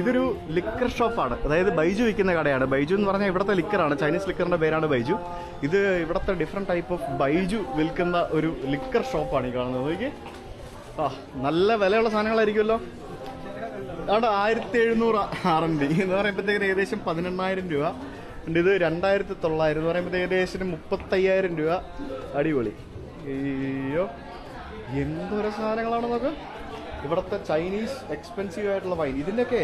ഇതൊരു ലിക്കർ ഷോപ്പാണ് അതായത് ബൈജു വിൽക്കുന്ന കടയാണ്. ബൈജു എന്ന് പറഞ്ഞാൽ ഇവിടുത്തെ ലിക്കറാണ് ചൈനീസ് ലിക്കറിന്റെ പേരാണ് ബൈജു. ഇത് ഇവിടുത്തെ ഡിഫറെന്റ് ടൈപ്പ് ഓഫ് ബൈജു വിൽക്കുന്ന ഒരു ലിക്കർ ഷോപ്പാണ് ഈ കാണുന്നത്. നോക്കി ആ നല്ല വിലയുള്ള സാധനങ്ങളായിരിക്കുമല്ലോ. അവിടെ ആയിരത്തി എഴുന്നൂറ് ആർ എം ബി എന്ന് പറയുമ്പോഴത്തേക്കിന് ഏകദേശം പതിനെണ്ണായിരം രൂപ. ഉണ്ട് ഇത് രണ്ടായിരത്തി തൊള്ളായിരം എന്ന് പറയുമ്പോൾ ഏകദേശം മുപ്പത്തയ്യായിരം രൂപ. അടിപൊളി. അയ്യോ എന്തോരോ സാധനങ്ങളാണ് നോക്ക് ഇവിടുത്തെ ചൈനീസ് എക്സ്പെൻസീവ് ആയിട്ടുള്ള വൈൻ ഇതിന്റെയൊക്കെ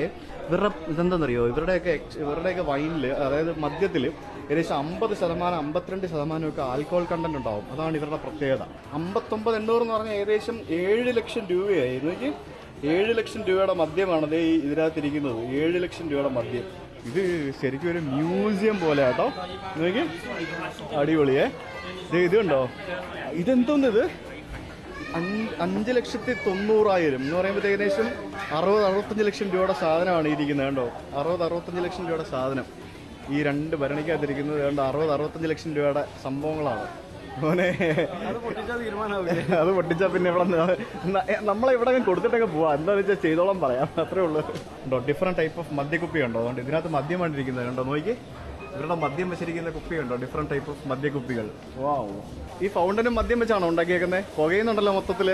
ഇവരുടെ ഇതെന്താണെന്നറിയോ ഇവരുടെയൊക്കെ ഇവരുടെയൊക്കെ വൈനിൽ അതായത് മദ്യത്തിൽ ഏകദേശം അമ്പത് ശതമാനം അമ്പത്തിരണ്ട് ശതമാനമൊക്കെ ആൽക്കോഹോൾ കണ്ടന്റ് ഉണ്ടാവും. അതാണ് ഇവരുടെ പ്രത്യേകത. അമ്പത്തൊമ്പത് എണ്ണൂറ് എന്ന് പറഞ്ഞാൽ ഏകദേശം ഏഴ് ലക്ഷം രൂപയായിരുന്നു. ഏഴ് ലക്ഷം രൂപയുടെ മദ്യമാണ് അതേ ഇതിനകത്തിരിക്കുന്നത്. ഏഴ് ലക്ഷം രൂപയുടെ മദ്യം. ഇത് ശരിക്കും ഒരു മ്യൂസിയം പോലെ കേട്ടോ നോക്കി അടിപൊളിയേ. ഇത് ഇതുണ്ടോ ഇതെന്തോന്നിത്? ഇത് അഞ്ച് ലക്ഷത്തി തൊണ്ണൂറായിരം. എന്ന് പറയുമ്പോൾ ഏകദേശം അറുപത് അറുപത്തഞ്ച് ലക്ഷം രൂപയുടെ സാധനമാണ് ഇരിക്കുന്നത് കണ്ടോ? അറുപത് അറുപത്തഞ്ച് ലക്ഷം രൂപയുടെ സാധനം. ഈ രണ്ട് ഭരണിക്കകത്തിരിക്കുന്നത് കണ്ടോ? അറുപത് അറുപത്തഞ്ച് ലക്ഷം രൂപയുടെ സംഭവങ്ങളാണ്. മോനെ. അത് പൊട്ടിച്ചാൽ പിന്നെ ഇവിടെ നമ്മളെ ഇവിടെ കൊടുത്തിട്ടൊക്കെ പോവാം. എന്താണെന്ന് വെച്ചാൽ ചെയ്തോളം പറയാം. അത്രേ ഉള്ളൂ. ഉണ്ടോ ഡിഫറെന്റ് ടൈപ്പ് ഓഫ് മദ്യക്കുപ്പി ഉണ്ടോ അതുകൊണ്ട് ഇതിനകത്ത് മദ്യം ഇരിക്കുന്നത് കണ്ടോ? നോക്കി ഇവരുടെ മദ്യം വെച്ചിരിക്കുന്ന കുപ്പിയുണ്ടോ? ഡിഫറെന്റ് ടൈപ്പ് ഓഫ് മദ്യക്കുപ്പികൾ ഈ ഫൗണ്ടനും മദ്യം വെച്ചാണോ ഉണ്ടാക്കിയേക്കുന്നത് പുകയുന്നുണ്ടല്ലോ മൊത്തത്തിൽ.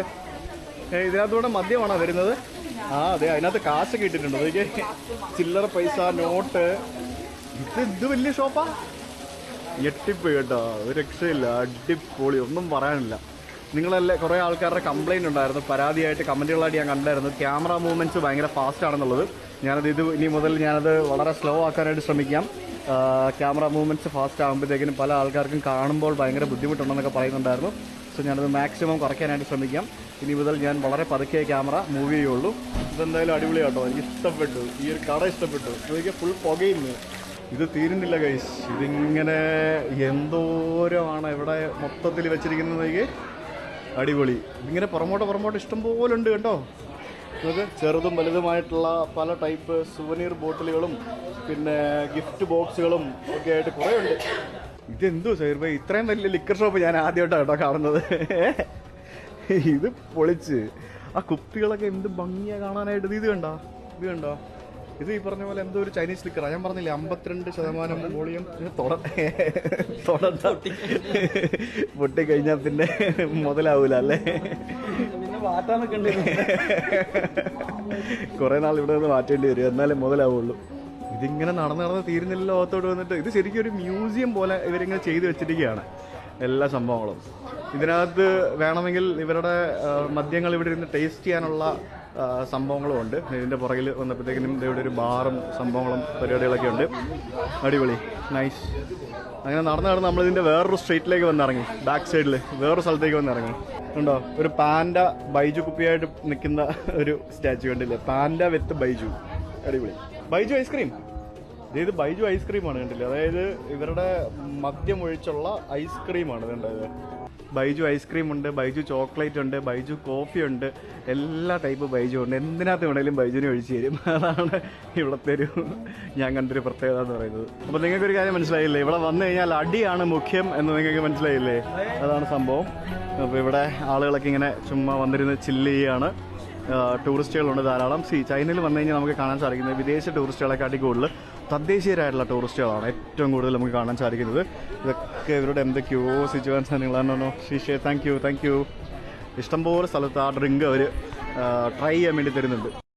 ഇതിനകത്തൂടെ മദ്യമാണോ വരുന്നത്? ആ അതെ അതിനകത്ത് കാശ് കിട്ടിയിട്ടുണ്ട്. നോക്കിയേ ചില്ലറ പൈസ നോട്ട്. ഇത് ഇത് വലിയ ഷോപ്പാ? ഞെട്ടിപ്പ് കേട്ടോ. ഒരു രക്ഷയില്ല. അടിപൊളി. ഒന്നും പറയാനില്ല. നിങ്ങളല്ലേ കുറേ ആൾക്കാരുടെ കംപ്ലൈന്റ് ഉണ്ടായിരുന്നു. പരാതിയായിട്ട് കമന്റുകളായിട്ട് ഞാൻ കണ്ടായിരുന്നു. ക്യാമറ മൂവ്മെന്റ്സ് ഭയങ്കര ഫാസ്റ്റ് ആണെന്നുള്ളത്. ഞാനത് ഇത് ഇനി മുതൽ ഞാനത് വളരെ സ്ലോ ആക്കാനായിട്ട് ശ്രമിക്കാം. ക്യാമറ മൂവ്മെന്റ്സ് ഫാസ്റ്റ് ആകുമ്പോഴത്തേക്കിനും പല ആൾക്കാർക്കും കാണുമ്പോൾ ഭയങ്കര ബുദ്ധിമുട്ടുണ്ടെന്നൊക്കെ പറയുന്നുണ്ടായിരുന്നു. സോ ഞാനത് മാക്സിമം കുറയ്ക്കാനായിട്ട് ശ്രമിക്കാം. ഇനി മുതൽ ഞാൻ വളരെ പതുക്കെ ക്യാമറ മൂവ് ചെയ്യുള്ളൂ ഇതെന്തായാലും അടിപൊളിയാട്ടോ. എനിക്ക് ഇഷ്ടപ്പെട്ടു. ഈ ഒരു കട ഇഷ്ടപ്പെട്ടു. എനിക്ക് ഫുൾ പുകയില്ല ഇത് തീരുന്നില്ല കൈസ് ഇതിങ്ങനെ എന്തോരമാണ് ഇവിടെ മൊത്തത്തിൽ വെച്ചിരിക്കുന്നത് നോക്കിയേ. അടിപൊളി. ഇതിങ്ങനെ പുറമോട്ട് പുറമോട്ട് ഇഷ്ടം പോലെ ഉണ്ട് കേട്ടോ. നമുക്ക് ചെറുതും വലുതുമായിട്ടുള്ള പല ടൈപ്പ് സുവനീർ ബോട്ടിലുകളും പിന്നെ ഗിഫ്റ്റ് ബോക്സുകളും ഒക്കെ ആയിട്ട് കുറേ ഉണ്ട് ഇതെന്തോ സൈർ ഭായി ഇത്രയും വലിയ ലിക്കർ ഷോപ്പ് ഞാൻ ആദ്യമായിട്ടാണ് കേട്ടോ കാണുന്നത്. ഇത് പൊളിച്ച്. ആ കുപ്പികളൊക്കെ എന്ത് ഭംഗിയാ കാണാനായിട്ട്. ഇത് ഇത് കണ്ടോ? ഇത് കണ്ടോ? ഇത് ഈ പറഞ്ഞ പോലെ എന്തോ ഒരു ചൈനീസ് ലിക്കറാ ഞാൻ പറഞ്ഞില്ലേ അമ്പത്തിരണ്ട് ശതമാനം വോളിയം. പൊട്ടിക്കഴിഞ്ഞാൽ പിന്നെ മുതലാവൂല അല്ലേ? കുറെ നാൾ ഇവിടെ നിന്ന് മാറ്റേണ്ടി വരും. എന്നാലേ മുതലാവുള്ളൂ. ഇതിങ്ങനെ നടന്ന് നടന്ന് തീരുന്നില്ല ലോകത്തോട്ട് വന്നിട്ട്. ഇത് ശരിക്കും ഒരു മ്യൂസിയം പോലെ ഇവരിങ്ങനെ ചെയ്തു വെച്ചിരിക്കുകയാണ് എല്ലാ സംഭവങ്ങളും. ഇതിനകത്ത് വേണമെങ്കിൽ ഇവരുടെ മദ്യങ്ങൾ ഇവിടെ ഇരുന്ന് ടേസ്റ്റ് ചെയ്യാനുള്ള സംഭവങ്ങളും ഉണ്ട്. ഇതിന്റെ പുറകിൽ വന്നപ്പോഴത്തേക്കിനും ഇവിടെ ഒരു ബാറും സംഭവങ്ങളും പരിപാടികളൊക്കെ ഉണ്ട്. അടിപൊളി. നൈസ് അങ്ങനെ നടന്ന് നടന്ന് നമ്മളിതിന്റെ വേറൊരു സ്ട്രീറ്റിലേക്ക് വന്നിറങ്ങി. ബാക്ക് സൈഡിൽ വേറൊരു സ്ഥലത്തേക്ക് വന്നിറങ്ങി. ഉണ്ടോ ഒരു പാൻഡ ബൈജു കുപ്പിയായിട്ട് നിൽക്കുന്ന ഒരു സ്റ്റാച്ചു കണ്ടില്ലേ? Panda with Baiju. അടിപൊളി. Baiju ice cream. ഇത് ബൈജു ഐസ്ക്രീമാണ് കണ്ടില്ലേ? അതായത് ഇവരുടെ മദ്യം ഒഴിച്ചുള്ള ഐസ്ക്രീമാണ് കണ്ടത് ബൈജു ഐസ്ക്രീം ഉണ്ട് ബൈജു ചോക്ലേറ്റ് ഉണ്ട് ബൈജു കോഫി ഉണ്ട് എല്ലാ ടൈപ്പ് ബൈജു ഉണ്ട്. എന്തിനകത്ത് വേണേലും ബൈജുവിനെ ഒഴിച്ചു തരും. അതാണ് ഇവിടുത്തെ ഒരു ഞാൻ കണ്ടൊരു പ്രത്യേകത എന്ന് പറയുന്നത്. അപ്പോൾ നിങ്ങൾക്ക് ഒരു കാര്യം മനസ്സിലായില്ലേ? ഇവിടെ വന്നു കഴിഞ്ഞാൽ അടിയാണ് മുഖ്യം എന്ന് നിങ്ങൾക്ക് മനസ്സിലായില്ലേ? അതാണ് സംഭവം. അപ്പോൾ ഇവിടെ ആളുകളൊക്കെ ഇങ്ങനെ ചുമ്മാ വന്നിരുന്ന് ചില്ല് ചെയ്യാണ്. ടൂറിസ്റ്റുകളുണ്ട് ധാരാളം. സി ചൈനയിൽ വന്നു കഴിഞ്ഞാൽ നമുക്ക് കാണാൻ സാധിക്കുന്നത് വിദേശ ടൂറിസ്റ്റുകളെക്കാട്ടി കൂടുതൽ തദ്ദേശീയരായിട്ടുള്ള ടൂറിസ്റ്റുകളാണ് ഏറ്റവും കൂടുതൽ നമുക്ക് കാണാൻ സാധിക്കുന്നത്. ഇതൊക്കെ ഇവരുടെ എന്തൊക്കെയോ സിറ്റുവേഷൻ സാധനങ്ങളാണോ. ശിഷേ താങ്ക് യു താങ്ക് യു ഇഷ്ടംപോലെ സ്ഥലത്ത് ആ ഡ്രിങ്ക് അവർ ട്രൈ ചെയ്യാൻ വേണ്ടി തരുന്നുണ്ട്.